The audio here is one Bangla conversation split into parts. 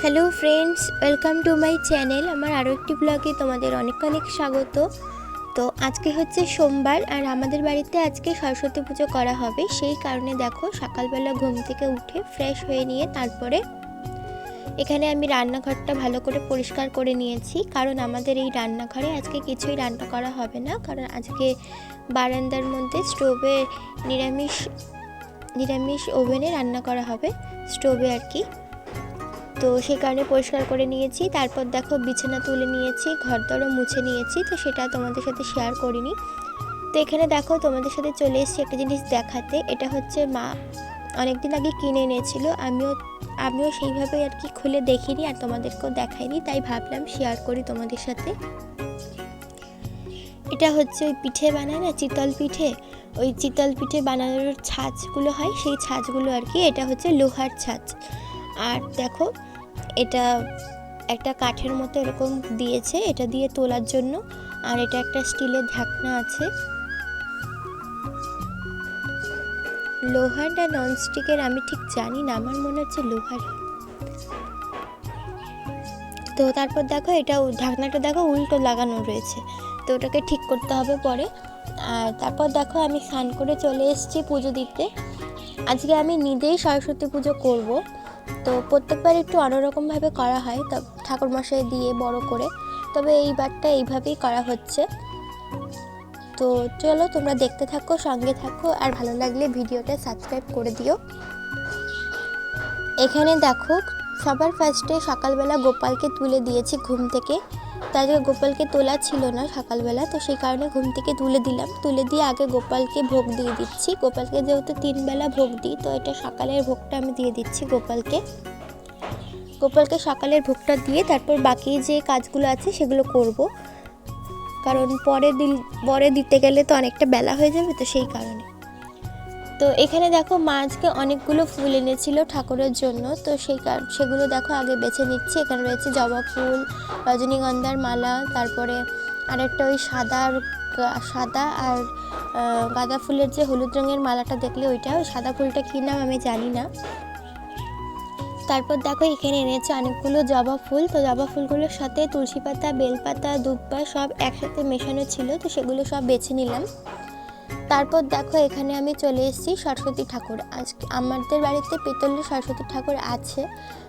Hello friends welcome to my channel আমার আরও একটি ব্লগে তোমাদের অনেক অনেক স্বাগত। তো আজকে হচ্ছে সোমবার আর আমাদের বাড়িতে আজকে সরস্বতী পুজো করা হবে। সেই কারণে দেখো সকালবেলা ঘুম থেকে উঠে ফ্রেশ হয়ে নিয়ে তারপরে এখানে আমি রান্নাঘরটা ভালো করে পরিষ্কার করে নিয়েছি। কারণ আমাদের এই রান্নাঘরে আজকে কিছুই রান্না করা হবে না। কারণ আজকে বারান্দার মধ্যে স্টোভে নিরামিষ নিরামিষ ওভেনে রান্না করা হবে। স্টোভে আর কি। তো সেই কারণে পরিষ্কার করে নিয়েছি। তারপর দেখো বিছানা তুলে নিয়েছি ঘর দরও মুছে নিয়েছি, তো সেটা তোমাদের সাথে শেয়ার করিনি। তো এখানে দেখো তোমাদের সাথে চলে এসেছি একটা জিনিস দেখাতে, এটা হচ্ছে মা অনেক দিন আগে কিনে এনেছিল, আমিও আমিও সেইভাবে আর কি খুলে দেখিনি আর তোমাদেরকেও দেখাইনি, তাই ভাবলাম শেয়ার করি তোমাদের সাথে। এটা হচ্ছে ওই পিঠে বানায় না চিতল পিঠে? ওই চিতল পিঠে বানানোর ছাঁচগুলো হয়, সেই ছাঁচগুলো আর কি, এটা হচ্ছে লোহার ছাঁচ। আর দেখো এটা একটা কাঠের মতো এরকম দিয়েছে, এটা দিয়ে তোলার জন্য। আর এটা একটা স্টিলের ঢাকনা আছে। লোহার না ননস্টিকের আমি ঠিক জানি না, আমার মনে হচ্ছে লোহার। তো তারপর দেখো এটা ঢাকনাটা দেখো উল্টো লাগানো রয়েছে। তো ওটাকে ঠিক করতে হবে পরে। আর তারপর দেখো আমি স্নান করে চলে এসেছি পুজো দিতে। আজকে আমি নিজেই সরস্বতী পুজো করব। তো প্রত্যেকবার একটু অন্যরকমভাবে করা হয় তো ঠাকুরমশাই দিয়ে বড় করে। তবে এইবারটা এইভাবেই করা হচ্ছে। তো চলো তোমরা দেখতে থাকো, সঙ্গে থাকো, আর ভালো লাগলে ভিডিওটা সাবস্ক্রাইব করে দিও। এখানে দেখো, সবার ফার্স্টে সকালবেলা গোপালকে তুলে দিয়েছি ঘুম থেকে। তাই গোপালকে তোলা ছিল না সকালবেলা, তো সেই কারণে ঘুম থেকে তুলে দিলাম। তুলে দিয়ে আগে গোপালকে ভোগ দিয়ে দিচ্ছি। গোপালকে যেহেতু তিনবেলা ভোগ দিই, তো এটা সকালের ভোগটা আমি দিয়ে দিচ্ছি গোপালকে। গোপালকে সকালের ভোগটা দিয়ে তারপর বাকি যে কাজগুলো আছে সেগুলো করব। কারণ পরে দিল পরে দিতে গেলে তো অনেকটা বেলা হয়ে যাবে তো সেই কারণে। তো এখানে দেখো মা আজকে অনেকগুলো ফুল এনেছিল ঠাকুরের জন্য। তো সেই সেগুলো দেখো আগে বেছে নিচ্ছি। এখানে রয়েছে জবা ফুল, রজনীগন্ধার মালা, তারপরে আরেকটা ওই সাদা আর সাদা আর গাঁদা ফুলের যে হলুদ রঙের মালাটা দেখলে ওইটা, ওই সাদা ফুলটা কী নাম আমি জানি না। তারপর দেখো এখানে এনেছে অনেকগুলো জবা ফুল। তো জবা ফুলগুলোর সাথে তুলসী পাতা বেলপাতা দুব্বা সব একসাথে মেশানো ছিল। তো সেগুলো সব বেছে নিলাম। তারপর দেখো, এখানে আমি চলে এসেছি সরস্বতী ঠাকুর। আজকে আমাদের বাড়িতে পেতলের সরস্বতী ঠাকুর আছে,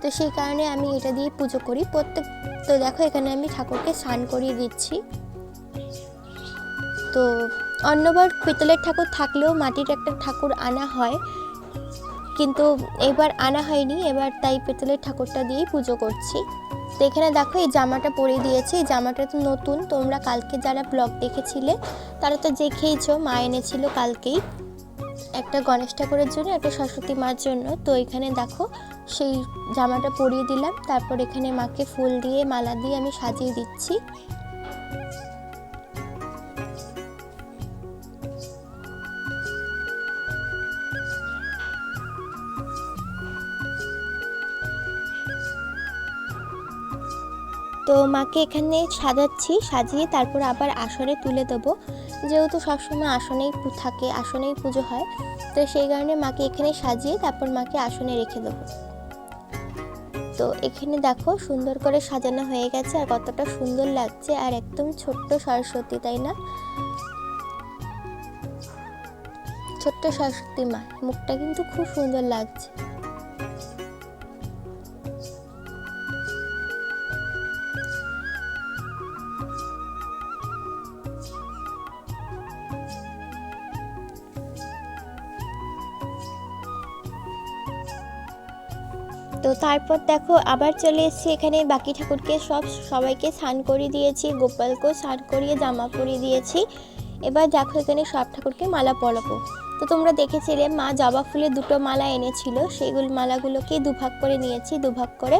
তো সেই কারণে আমি এটা দিয়ে পুজো করি। প্রত্যেক, তো দেখো, এখানে আমি ঠাকুরকে স্নান করিয়ে দিচ্ছি। তো অন্যবার পিতলের ঠাকুর থাকলেও মাটির একটা ঠাকুর আনা হয়, কিন্তু এবার আনা হয়নি। এবার তাই পেতলের ঠাকুরটা দিয়েই পুজো করছি। তো এখানে দেখো এই জামাটা পরে দিয়েছে, এই জামাটা তো নতুন, তোমরা কালকে যারা ব্লগ দেখেছিলে, তারা তো দেখেইছো মা এনেছিল কালকেই, একটা গণেশ ঠাকুরের জন্য, একটা সরস্বতী মার জন্য, তো এখানে দেখো, সেই জামাটা পরিয়ে দিলাম, তারপর এখানে মাকে ফুল দিয়ে, মালা দিয়ে আমি সাজিয়ে দিচ্ছি। তো মাকে এখানে সাজাচ্ছি, সাজিয়ে তারপর আবার আসনে তুলে দেবো। যেহেতু সবসময় আসনেই থাকে, আসনেই পুজো হয়, তো সেই কারণে মাকে এখানে সাজিয়ে তারপর মাকে আসনে রেখে দেবো। তো এখানে দেখো সুন্দর করে সাজানো হয়ে গেছে আর কতটা সুন্দর লাগছে আর একদম ছোট্ট সরস্বতী, তাই না? ছোট্ট সরস্বতী মা, মুখটা কিন্তু খুব সুন্দর লাগছে। তারপর দেখো আবার চলে এসেছি এখানে। বাকি ঠাকুরকে সব সবাইকে স্নান করিয়ে দিয়েছি। গোপালকেও স্নান করিয়ে, জামা পরিয়ে দিয়েছি। এবার দেখো এখানে সব ঠাকুরকে মালা পরাবো। তো তোমরা দেখেছিলে, মা জবা ফুলের দুটো মালা এনেছিল। সেইগুলো মালাগুলোকে দুভাগ করে নিয়েছি, দুভাগ করে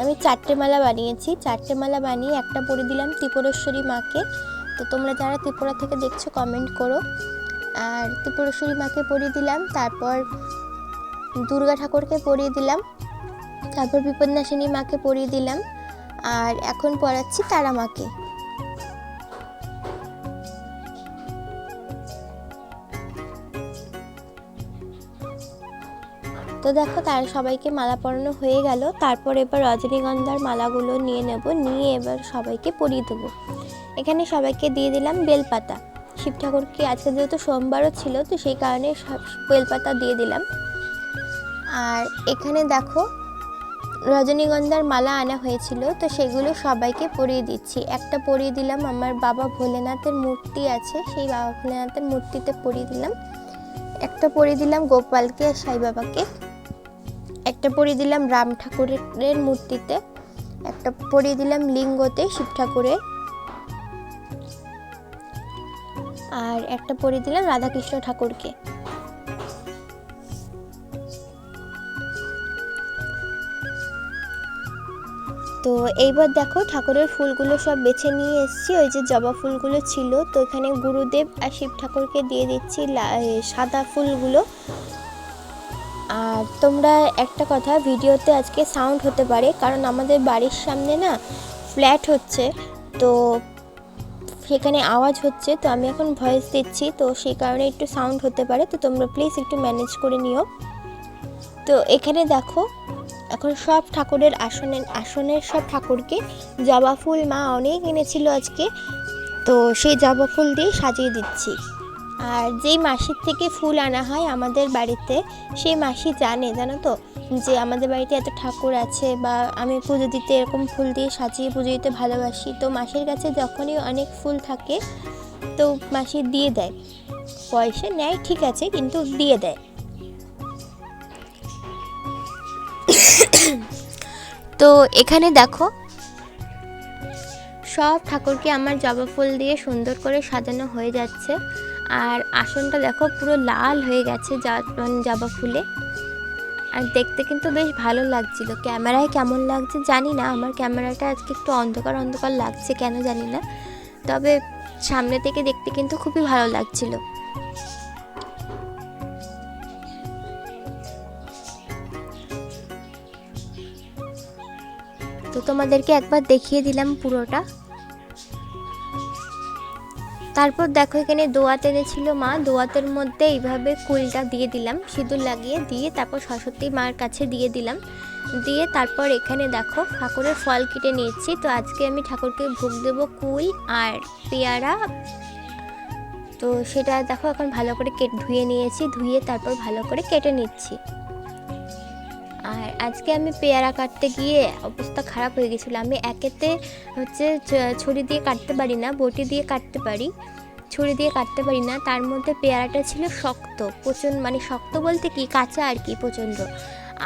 আমি চারটে মালা বানিয়েছি। চারটে মালা বানিয়ে একটা পরে দিলাম ত্রিপুরেশ্বরী মাকে। তো তোমরা যারা ত্রিপুরা থেকে দেখছ কমেন্ট করো। আর ত্রিপুরেশ্বরী মাকে পরিয়ে দিলাম। তারপর দুর্গা ঠাকুরকে পরিয়ে দিলাম। তারপর বিপদনাশিনী মাকে পরিয়ে দিলাম। আর এখন পড়াচ্ছি তারা মাকে। তো দেখো, তারা সবাইকে মালা পরানো হয়ে গেল। তারপর এবার রজনীগন্ধার মালাগুলো নিয়ে নেব, নিয়ে এবার সবাইকে পরিয়ে দেবো। এখানে সবাইকে দিয়ে দিলাম বেলপাতা। শিব ঠাকুরকে আজকে যেহেতু সোমবারও ছিল, তো সেই কারণে বেলপাতা দিয়ে দিলাম। আর এখানে দেখো রজনীগন্ধার মালা আনা হয়েছিল, তো সেগুলো সবাইকে পরিয়ে দিচ্ছি। একটা পরিয়ে দিলাম, আমার বাবা ভোলেনাথের মূর্তি আছে, সেই বাবা ভোলেনাথের মূর্তিতে পরিয়ে দিলাম। একটা পরিয়ে দিলাম গোপালকে আর সাই বাবাকে। একটা পরিয়ে দিলাম রাম ঠাকুরের মূর্তিতে। একটা পরিয়ে দিলাম লিঙ্গতে শিব ঠাকুরের আর একটা পরিয়ে দিলাম রাধাকৃষ্ণ ঠাকুরকে। তো এইবার দেখো ঠাকুরের ফুলগুলো সব বেছে নিয়ে এসেছি। ওই যে জবা ফুলগুলো ছিল, তো এখানে গুরুদেব আর শিব ঠাকুরকে দিয়ে দিচ্ছি সাদা ফুলগুলো। আর তোমরা একটা কথা, ভিডিওতে আজকে সাউন্ড হতে পারে, কারণ আমাদের বাড়ির সামনে না ফ্ল্যাট হচ্ছে, তো সেখানে আওয়াজ হচ্ছে, তো আমি এখন ভয়েস দিচ্ছি, তো সেই কারণে একটু সাউন্ড হতে পারে, তো তোমরা প্লিজ একটু ম্যানেজ করে নিও। তো এখানে দেখো এখন সব ঠাকুরের আসনের আসনের সব ঠাকুরকে জবা ফুল মা অনেক এনেছিল আজকে। তো সেই জবা ফুল দিয়ে সাজিয়ে দিচ্ছি। আর যেই মাসির থেকে ফুল আনা হয় আমাদের বাড়িতে, সেই মাসি জানে, জানো তো? যে আমাদের বাড়িতে এত ঠাকুর আছে বা আমি পুজো দিতে এরকম ফুল দিয়ে সাজিয়ে, পুজো দিতে ভালোবাসি। তো মাসির কাছে যখনই অনেক ফুল থাকে, তো মাসি দিয়ে দেয়। পয়সা নেয়, ঠিক আছে, কিন্তু দিয়ে দেয়। তো এখানে দেখো, সব ঠাকুরকে আমার জবা ফুল দিয়ে সুন্দর করে সাজানো হয়ে যাচ্ছে। আর আসনটা দেখো পুরো লাল হয়ে গেছে মানে জবা ফুলে। আর দেখতে কিন্তু বেশ ভালো লাগছিল। ক্যামেরায় কেমন লাগছে জানি না, আমার ক্যামেরাটা আজকে একটু অন্ধকার অন্ধকার লাগছে, কেন জানি না। তবে সামনে থেকে দেখতে কিন্তু খুবই ভালো লাগছিল। তোমাদেরকে একবার দেখিয়ে দিলাম পুরোটা। তারপর দেখো এখানে দোয়াত এনেছিল মা। দোয়াতের মধ্যে এইভাবে কুলটা দিয়ে দিলাম, সিঁদুর লাগিয়ে দিয়ে তারপর সরস্বতী মার কাছে দিয়ে দিলাম। দিয়ে তারপর এখানে দেখো ঠাকুরের ফল কেটে নিয়েছি। তো আজকে আমি ঠাকুরকে ভোগ দেব কুল আর পেয়ারা। তো সেটা দেখো এখন ভালো করে কেটে ধুয়ে নিয়েছি, ধুয়ে তারপর ভালো করে কেটে নিচ্ছি। আর আজকে আমি পেয়ারা কাটতে গিয়ে অবস্থা খারাপ হয়ে গেছিল। আমি একেতে হচ্ছে ছুরি দিয়ে কাটতে পারি না, বটি দিয়ে কাটতে পারি, ছুরি দিয়ে কাটতে পারি না। তার মধ্যে পেয়ারাটা ছিল শক্ত প্রচণ্ড মানে শক্ত বলতে কি, কাঁচা আর কি প্রচণ্ড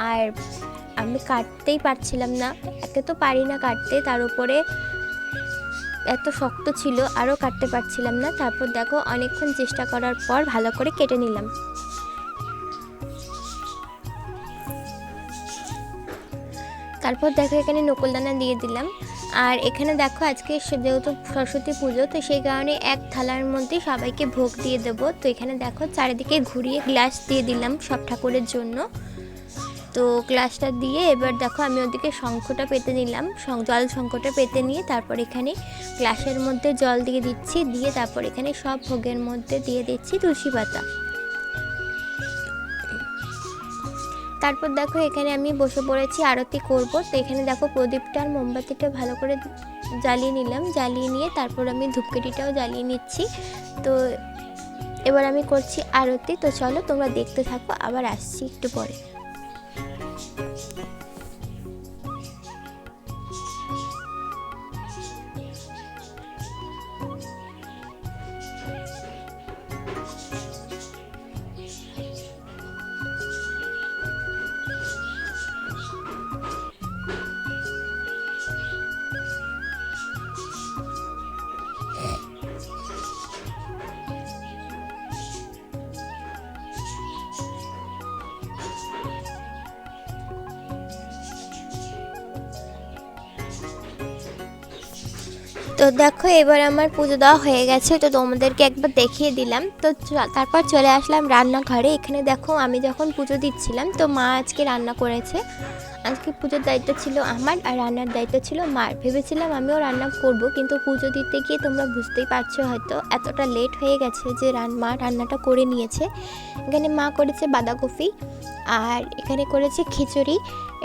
আর আমি কাটতেই পারছিলাম না, একে তো পারি না কাটতে, তার উপরে এত শক্ত ছিল, আরও কাটতে পারছিলাম না। তারপর দেখো, অনেকক্ষণ চেষ্টা করার পর ভালো করে কেটে নিলাম। তারপর দেখো এখানে নকলদানা দিয়ে দিলাম। আর এখানে দেখো আজকে যেহেতু সরস্বতী পুজো, তো সেই কারণে এক থালার মধ্যে সবাইকে ভোগ দিয়ে দেবো। তো এখানে দেখো চারিদিকে ঘুরিয়ে গ্লাস দিয়ে দিলাম সব ঠাকুরের জন্য। তো গ্লাসটা দিয়ে এবার দেখো আমি ওদিকে শঙ্খটা পেতে নিলাম জল শঙ্খটা পেতে নিয়ে তারপর এখানে গ্লাসের মধ্যে জল দিয়ে দিচ্ছি, দিয়ে তারপর এখানে সব ভোগের মধ্যে দিয়ে দিচ্ছি তুলসী পাতা। তারপর দেখো এখানে আমি বসে পড়েছি, আরতি করব। তো এখানে দেখো প্রদীপটা আর মোমবাতিটা ভালো করে জ্বালিয়ে নিলাম। জ্বালিয়ে নিয়ে তারপর আমি ধূপকাঠিটাও জ্বালিয়ে নিচ্ছি। তো এবার আমি করছি আরতি। তো চলো তোমরা দেখতে থাকো, আবার আসছি একটু পরে। তো দেখো, এবার আমার পুজো দেওয়া হয়ে গেছে, তো তোমাদেরকে একবার দেখিয়ে দিলাম। তো তারপর চলে আসলাম রান্নাঘরে। এখানে দেখো, আমি যখন পুজো দিচ্ছিলাম, তো মা আজকে রান্না করেছে। আজকে পুজোর দায়িত্ব ছিল আমার, আর রান্নার দায়িত্ব ছিল মার। ভেবেছিলাম আমিও রান্না করব, কিন্তু পুজো দিতে গিয়ে তোমরা বুঝতেই পারছ হয়তো, এতটা লেট হয়ে গেছে যে রান, মা রান্নাটা করে নিয়েছে। এখানে মা করেছে বাঁধাকপি, আর এখানে করেছে খিচুড়ি।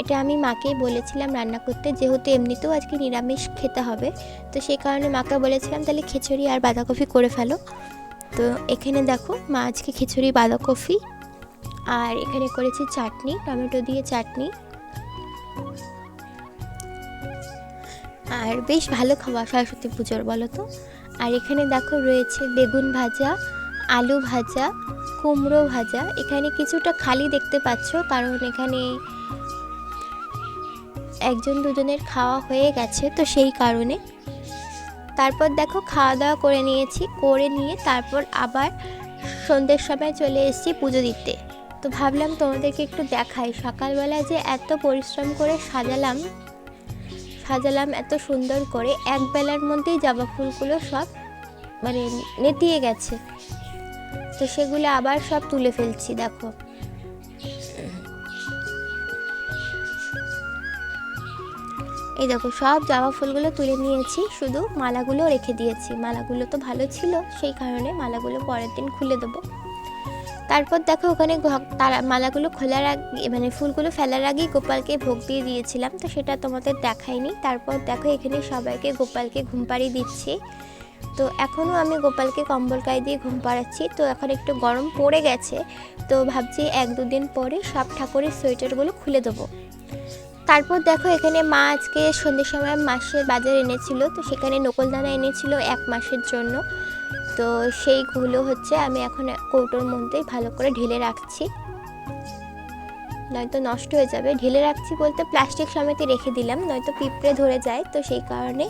এটা আমি মাকেই বলেছিলাম রান্না করতে, যেহেতু এমনিতেও আজকে নিরামিষ খেতে হবে, তো সেই কারণে মাকে বলেছিলাম তাহলে খিচুড়ি আর বাঁধাকপি করে ফেলো। তো এখানে দেখো, মা আজকে খিচুড়ি, বাঁধাকপি, আর এখানে করেছি চাটনি, টমেটো দিয়ে চাটনি। আর বেশ ভালো খাওয়া সরস্বতী পুজোর, বলো তো। আর এখানে দেখো রয়েছে বেগুন ভাজা, আলু ভাজা, কুমড়ো ভাজা। এখানে কিছুটা খালি দেখতে পাচ্ছ, কারণ এখানে একজন দুজনের খাওয়া হয়ে গেছে, তো সেই কারণে। তারপর দেখো, খাওয়া দাওয়া করে নিয়েছি, করে নিয়ে তারপর আবার সন্ধ্যের সময় চলে এসেছি পুজো দিতে। তো ভাবলাম তোমাদেরকে একটু দেখাই, সকালবেলা যে এত পরিশ্রম করে সাজালাম সাজালাম এত সুন্দর করে, এক বেলার মধ্যেই জবা ফুলগুলো সব মানে নেতিয়ে গেছে। তো সেগুলো আবার সব তুলে ফেলছি, দেখো। এই দেখো, সব জবা ফুলগুলো তুলে নিয়েছি, শুধু মালাগুলো রেখে দিয়েছি। মালাগুলো তো ভালো ছিল, সেই কারণে মালাগুলো পরের দিন খুলে দেবো। তারপর দেখো, ওখানে তারা মালাগুলো খোলার আগে মানে ফুলগুলো ফেলার আগেই গোপালকে ভোগ দিয়ে দিয়েছিলাম, তো সেটা তোমাদের দেখাইনি। তারপর দেখো, এখানে সবাইকে গোপালকে ঘুম পাড়িয়ে দিচ্ছি। তো এখনও আমি গোপালকে কম্বল গায়ে দিয়ে ঘুম পাড়াচ্ছি। তো এখন একটু গরম পড়ে গেছে, তো ভাবছি এক দুদিন পরে সব ঠাকুরের সোয়েটারগুলো খুলে দেবো। তারপর দেখো এখানে মা আজকে সন্ধ্যের সময় মাসের বাজার এনেছিল, তো সেখানে নকলদানা এনেছিল এক মাসের জন্য। তো সেইগুলো হচ্ছে আমি এখন কৌটোর মধ্যেই ভালো করে ঢেলে রাখছি। নয়তো নষ্ট হয়ে যাবে। ঢেলে রাখছি বলতে প্লাস্টিক সমেতে রেখে দিলাম, নয়তো পিঁপড়ে ধরে যায়, তো সেই কারণে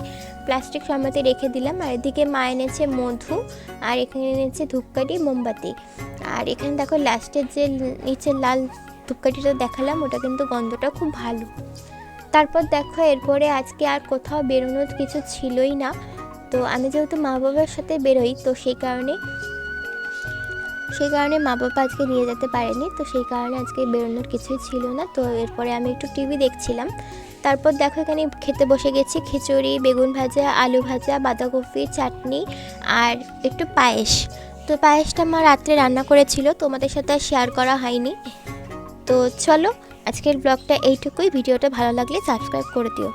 প্লাস্টিক সমেতে রেখে দিলাম। আর এদিকে মা এনেছে মধু, আর এখানে এনেছে ধূপকাঠি, মোমবাতি। আর এখানে দেখো লাস্টের যে নিচের লাল ধূপকাঠিটা দেখালাম, ওটা কিন্তু গন্ধটা খুব ভালো। তারপর দেখো, এরপরে আজকে আর কোথাও বেরোনোর কিছু ছিলই না। তো আমি যেহেতু মা বাবার সাথে বেরোই, তো সেই কারণে সেই কারণে মা বাবা আজকে নিয়ে যেতে পারেনি। তো সেই কারণে আজকে বেরোনোর কিছুই ছিল না। তো এরপরে আমি একটু টিভি দেখছিলাম। তারপর দেখো, এখানে খেতে বসে গেছি। খিচুড়ি, বেগুন ভাজা, আলু ভাজা, বাঁধাকপি, চাটনি আর একটু পায়েস। তো পায়েসটা মা রাত্রে রান্না করেছিল, তোমাদের সাথে শেয়ার করা হয়নি। তো চলো আজকের ব্লগটা এইটুকুই। ভিডিওটা ভালো লাগলে সাবস্ক্রাইব করে দিও।